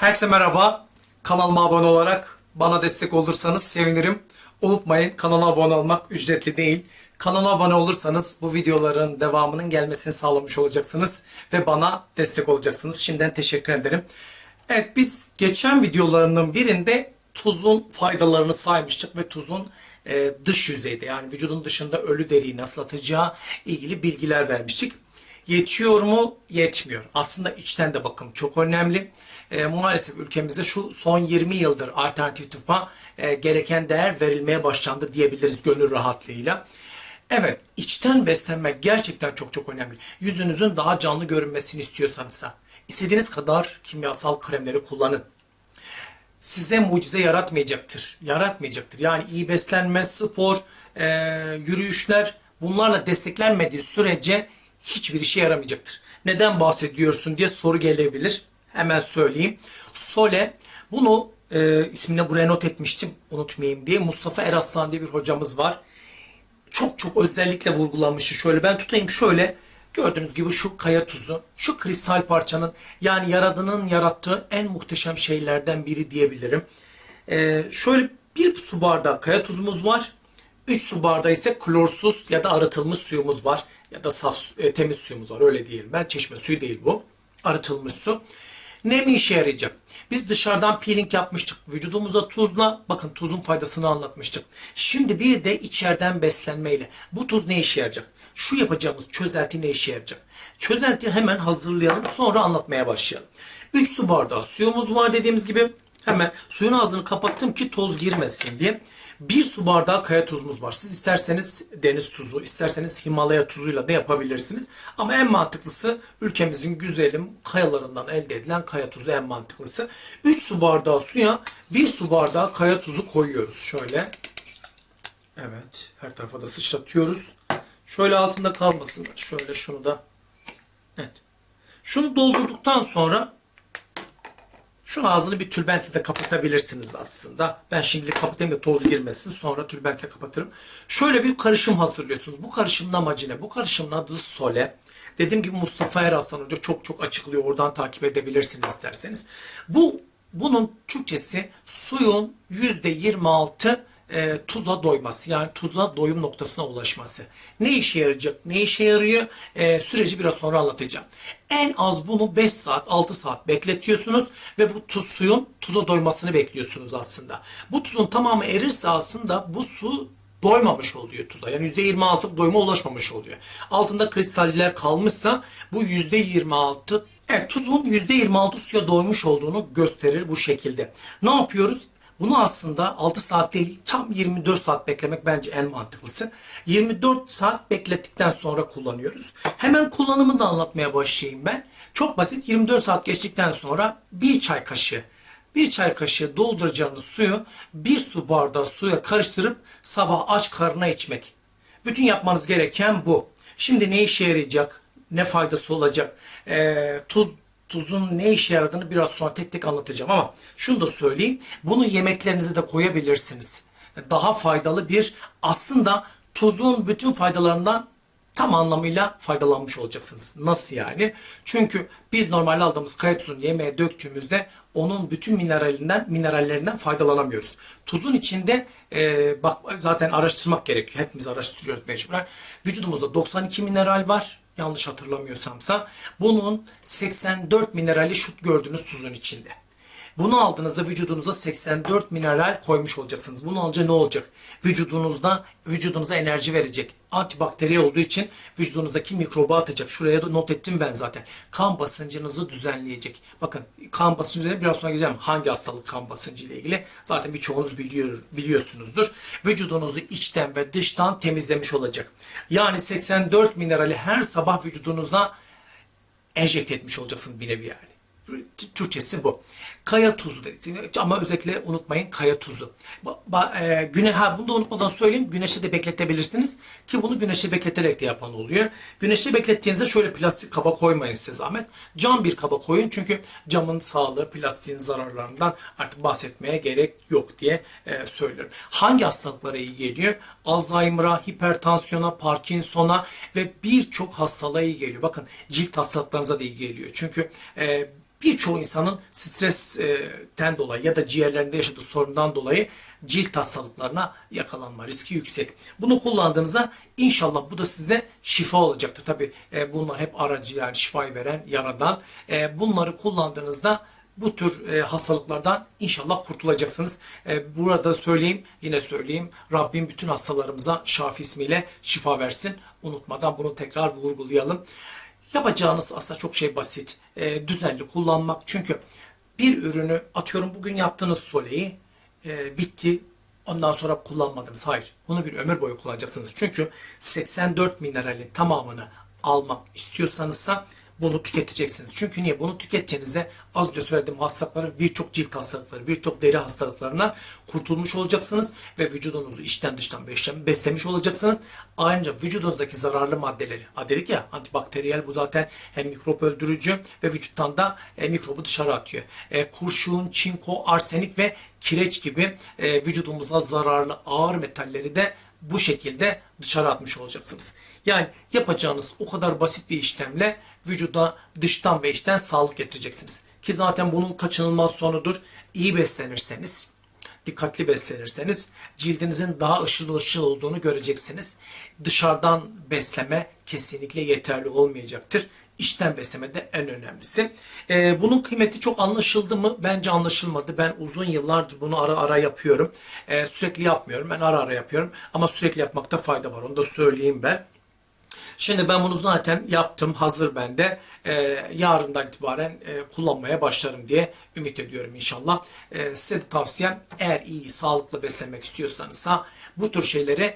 Herkese merhaba. Kanalıma abone olarak bana destek olursanız sevinirim. Unutmayın kanala abone olmak ücretli değil. Kanala abone olursanız bu videoların devamının gelmesini sağlamış olacaksınız ve bana destek olacaksınız. Şimdiden teşekkür ederim. Evet biz geçen videolarının birinde tuzun faydalarını saymıştık ve tuzun e, dış yüzeyde yani vücudun dışında ölü deriyi nasıl atacağı ilgili bilgiler vermiştik. Yetiyor mu? Yetmiyor. Aslında içten de bakım çok önemli. E, maalesef ülkemizde şu son 20 yıldır alternatif tıbba e, gereken değer verilmeye başlandı diyebiliriz gönül rahatlığıyla. Evet, içten beslenmek gerçekten çok çok önemli. Yüzünüzün daha canlı görünmesini istiyorsanız istediğiniz kadar kimyasal kremleri kullanın size mucize yaratmayacaktır. Yaratmayacaktır. Yani iyi beslenme, spor, e, yürüyüşler bunlarla desteklenmediği sürece hiçbir işe yaramayacaktır. Neden bahsediyorsun diye soru gelebilir. Hemen söyleyeyim. Sole bunu e, ismini buraya not etmiştim unutmayayım diye. Mustafa Eraslan diye bir hocamız var. Çok çok özellikle vurgulamışı şöyle ben tutayım şöyle Gördüğünüz gibi şu kaya tuzu, şu kristal parçanın yani yaradının yarattığı en muhteşem şeylerden biri diyebilirim. Ee, şöyle bir su bardağı kaya tuzumuz var. 3 su bardağı ise klorsuz ya da arıtılmış suyumuz var. Ya da saf e, temiz suyumuz var öyle diyelim. Ben çeşme suyu değil bu. Arıtılmış su. Ne mi işe yarayacak? Biz dışarıdan peeling yapmıştık. Vücudumuza tuzla, bakın tuzun faydasını anlatmıştık. Şimdi bir de içeriden beslenmeyle. Bu tuz ne işe yarayacak? Şu yapacağımız çözelti ne işe yarayacak? Çözelti hemen hazırlayalım sonra anlatmaya başlayalım. 3 su bardağı suyumuz var dediğimiz gibi. Hemen suyun ağzını kapattım ki toz girmesin diye. Bir su bardağı kaya tuzumuz var. Siz isterseniz deniz tuzu, isterseniz Himalaya tuzuyla da yapabilirsiniz. Ama en mantıklısı ülkemizin güzelim kayalarından elde edilen kaya tuzu en mantıklısı. 3 su bardağı suya 1 su bardağı kaya tuzu koyuyoruz. Şöyle. Evet. Her tarafa da sıçratıyoruz. Şöyle altında kalmasın. Şöyle şunu da. Evet. Şunu doldurduktan sonra şunun ağzını bir tülbentle de kapatabilirsiniz aslında. Ben şimdilik kapatayım da toz girmesin. Sonra tülbentle kapatırım. Şöyle bir karışım hazırlıyorsunuz. Bu karışımın amacı ne? Bu karışımın adı sole. Dediğim gibi Mustafa Eraslan Hoca çok çok açıklıyor. Oradan takip edebilirsiniz isterseniz. Bu bunun Türkçesi suyun %26 e, tuza doyması yani tuza doyum noktasına ulaşması. Ne işe yarayacak? Ne işe yarıyor? E, süreci biraz sonra anlatacağım. En az bunu 5 saat 6 saat bekletiyorsunuz ve bu tuz suyun tuza doymasını bekliyorsunuz aslında. Bu tuzun tamamı erirse aslında bu su doymamış oluyor tuza. Yani %26 doyuma ulaşmamış oluyor. Altında kristaller kalmışsa bu %26 Evet tuzun %26 suya doymuş olduğunu gösterir bu şekilde. Ne yapıyoruz? Bunu aslında 6 saat değil tam 24 saat beklemek bence en mantıklısı. 24 saat beklettikten sonra kullanıyoruz. Hemen kullanımını da anlatmaya başlayayım ben. Çok basit 24 saat geçtikten sonra bir çay kaşığı bir çay kaşığı dolduracağınız suyu bir su bardağı suya karıştırıp sabah aç karnına içmek. Bütün yapmanız gereken bu. Şimdi ne işe yarayacak? Ne faydası olacak? Ee, tuz tuzun ne işe yaradığını biraz sonra tek tek anlatacağım ama şunu da söyleyeyim. Bunu yemeklerinize de koyabilirsiniz. Daha faydalı bir aslında tuzun bütün faydalarından tam anlamıyla faydalanmış olacaksınız. Nasıl yani? Çünkü biz normalde aldığımız kaya tuzunu yemeğe döktüğümüzde onun bütün mineralinden, minerallerinden faydalanamıyoruz. Tuzun içinde e, bak zaten araştırmak gerekiyor. Hepimiz araştırıyoruz mecburen. Vücudumuzda 92 mineral var yanlış hatırlamıyorsamsa bunun 84 minerali şut gördüğünüz tuzun içinde. Bunu aldığınızda vücudunuza 84 mineral koymuş olacaksınız. Bunu alınca ne olacak? Vücudunuzda vücudunuza enerji verecek. Antibakteri olduğu için vücudunuzdaki mikrobu atacak. Şuraya da not ettim ben zaten. Kan basıncınızı düzenleyecek. Bakın kan basıncı üzerine biraz sonra geleceğim. Hangi hastalık kan basıncı ile ilgili? Zaten birçoğunuz biliyor, biliyorsunuzdur. Vücudunuzu içten ve dıştan temizlemiş olacak. Yani 84 minerali her sabah vücudunuza enjekte etmiş olacaksınız bir nevi yani. Türkçesi bu. Kaya tuzu dedik. Ama özellikle unutmayın kaya tuzu. Ba, ba, e, güne, ha, bunu da unutmadan söyleyeyim. Güneşte de bekletebilirsiniz. Ki bunu güneşte bekleterek de yapan oluyor. Güneşte beklettiğinizde şöyle plastik kaba koymayın size zahmet. Cam bir kaba koyun. Çünkü camın sağlığı, plastiğin zararlarından artık bahsetmeye gerek yok diye e, söylüyorum. Hangi hastalıklara iyi geliyor? Alzheimer'a, hipertansiyona, Parkinson'a ve birçok hastalığa iyi geliyor. Bakın cilt hastalıklarınıza da iyi geliyor. Çünkü e, birçok insanın stresten dolayı ya da ciğerlerinde yaşadığı sorundan dolayı cilt hastalıklarına yakalanma riski yüksek. Bunu kullandığınızda inşallah bu da size şifa olacaktır. Tabi bunlar hep aracı yani şifayı veren yaradan. E, bunları kullandığınızda bu tür e, hastalıklardan inşallah kurtulacaksınız. E, burada söyleyeyim, yine söyleyeyim. Rabbim bütün hastalarımıza Şafi ismiyle şifa versin. Unutmadan bunu tekrar vurgulayalım. Yapacağınız aslında çok şey basit. E, düzenli kullanmak. Çünkü bir ürünü atıyorum bugün yaptığınız soleyi e, bitti. Ondan sonra kullanmadınız. Hayır. Bunu bir ömür boyu kullanacaksınız. Çünkü 84 mineralin tamamını almak istiyorsanızsa bunu tüketeceksiniz. Çünkü niye? Bunu tükettiğinizde az önce söylediğim hastalıkları, birçok cilt hastalıkları, birçok deri hastalıklarına kurtulmuş olacaksınız ve vücudunuzu içten dıştan beslemiş olacaksınız. Ayrıca vücudunuzdaki zararlı maddeleri, ha dedik ya antibakteriyel bu zaten hem mikrop öldürücü ve vücuttan da e, mikrobu dışarı atıyor. E, kurşun, çinko, arsenik ve kireç gibi e, vücudumuza zararlı ağır metalleri de bu şekilde dışarı atmış olacaksınız. Yani yapacağınız o kadar basit bir işlemle vücuda dıştan ve içten sağlık getireceksiniz. Ki zaten bunun kaçınılmaz sonudur. İyi beslenirseniz, dikkatli beslenirseniz cildinizin daha ışıl ışıl olduğunu göreceksiniz. Dışarıdan besleme kesinlikle yeterli olmayacaktır. İçten besleme de en önemlisi. Ee, bunun kıymeti çok anlaşıldı mı? Bence anlaşılmadı. Ben uzun yıllardır bunu ara ara yapıyorum. Ee, sürekli yapmıyorum. Ben ara ara yapıyorum. Ama sürekli yapmakta fayda var. Onu da söyleyeyim ben. Şimdi ben bunu zaten yaptım. Hazır bende. Ee, yarından itibaren e, kullanmaya başlarım diye ümit ediyorum inşallah. Ee, size de tavsiyem eğer iyi, sağlıklı beslenmek istiyorsanız bu tür şeyleri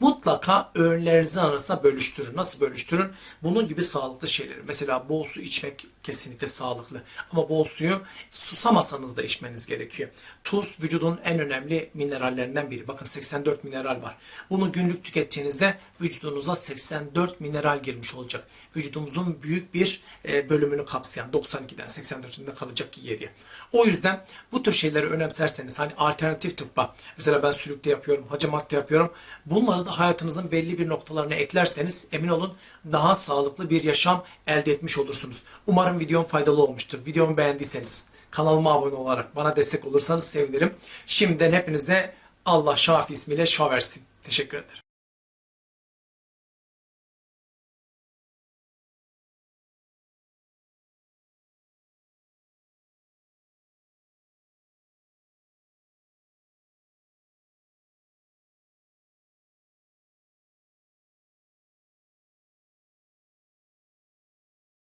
mutlaka öğünlerinizin arasında bölüştürün. Nasıl bölüştürün? Bunun gibi sağlıklı şeyleri. Mesela bol su içmek kesinlikle sağlıklı. Ama bol suyu susamasanız da içmeniz gerekiyor. Tuz vücudun en önemli minerallerinden biri. Bakın 84 mineral var. Bunu günlük tükettiğinizde vücudunuza 84 mineral girmiş olacak. Vücudumuzun büyük bir e, bölümünü kapsayan 92'den 84'ünde kalacak yeri. O yüzden bu tür şeyleri önemserseniz hani alternatif tıbba mesela ben sülükte yapıyorum, hacamatta yapıyorum. Bunları da hayatınızın belli bir noktalarına eklerseniz emin olun daha sağlıklı bir yaşam elde etmiş olursunuz. Umarım videom faydalı olmuştur. Videomu beğendiyseniz kanalıma abone olarak bana destek olursanız sevinirim. Şimdiden hepinize Allah Şafi ismiyle şifa versin. Teşekkür ederim.